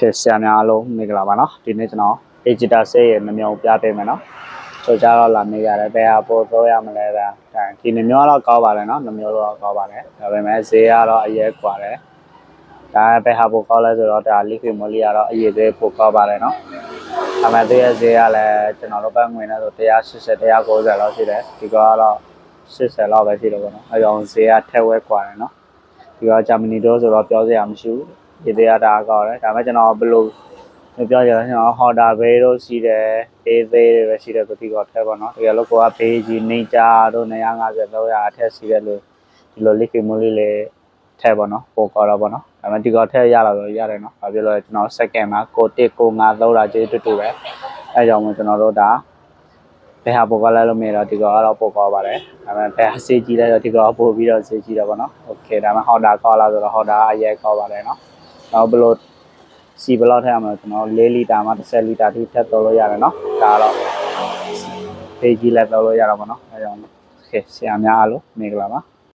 ခေဆရာများအားလုံးမင်္ဂလာပါနော်ဒီနေ့ကျွန်တော် digital ဆေးရဲ့နှမျိုးပြပေးမယ်နော်ဆိုကြတော့လာမေးရတယ်ဘယ်ဟာပို့တော့ရမလဲဒါဒီနှမျိုးတော့ကောင်းပါတယ်နော်နှမျိုးတော့ကောင်းပါတယ်ဒါပေမဲ့ဈေးကတော့အရေးกว่าတယ်ဒါဘယ်ဟာပို့ကောင်းလဲဆိုတော့ဒါ liquid moly ကတော့အရေးသေးပို့ကောင်းပါတယ်နော်ဒါပေမဲ့သူရဲ့ဈေးကလည်းကျွန်တော်တို့ဘက်ငွေနဲ့ဆို180 190လောက်ရှိတယ်ဒီကတော့80လောက်ပဲရှိတယ်ပေါ့နော်အဲကြောင့်ဈေးကထက်ဝဲกว่าတယ်နော်ဒီကဂျာမနီတို့ဆိုတော့ပြောစရာမရှိဘူး ဒီသေးရတာကောင်းတယ်ဒါပေမဲ့ကျွန်တော်ဘယ်လို မပြောကြတော့ကျွန်တော်ဟော်ဒါဘေးတို့ရှိတယ်ဘေးသေးတွေပဲရှိတယ်သူဒီကောထဲပေါ့နော်တကယ်လို့ကိုကဘေးကြီးနေကြတို့950 300အထက်ရှိတယ်လို့ဒီလို liquid moly လေးထဲပေါ့နော်ပိုကောတော့ပေါ့နော်ဒါပေမဲ့ဒီကောထဲရလာတော့ရတယ်နော်ဘာဖြစ်လို့လဲကျွန်တော် second မှာကို1ကို5လောက်တာကျေးတူတူပဲအဲကြောင့်မို့ကျွန်တော်တို့ဒါဘယ်ဟာပိုကောလဲလို့မြင်တော့ဒီကောကတော့ပိုကောပါတယ်ဒါပေမဲ့ဘယ်ဟာစေးကြီးလဲတော့ဒီကောပို့ပြီးတော့စေးကြီးတယ်ပေါ့နော်โอเคဒါပေမဲ့ဟော်ဒါကောလာဆိုတော့ဟော်ဒါအရေးကောပါတယ်နော် နောက်ဘယ်လိုစီဘယ်လောက်ထည့်ရမလဲကျွန်တော်4လီတာမှ10လီတာထိထည့်သုံးလို့ရတယ်နော်ဒါတော့ဖေးကြီးလည်းသုံးလို့ရတော့ပါနော်အဲကြောင့်ခေဆရာများအားလုံးမင်္ဂလာပါ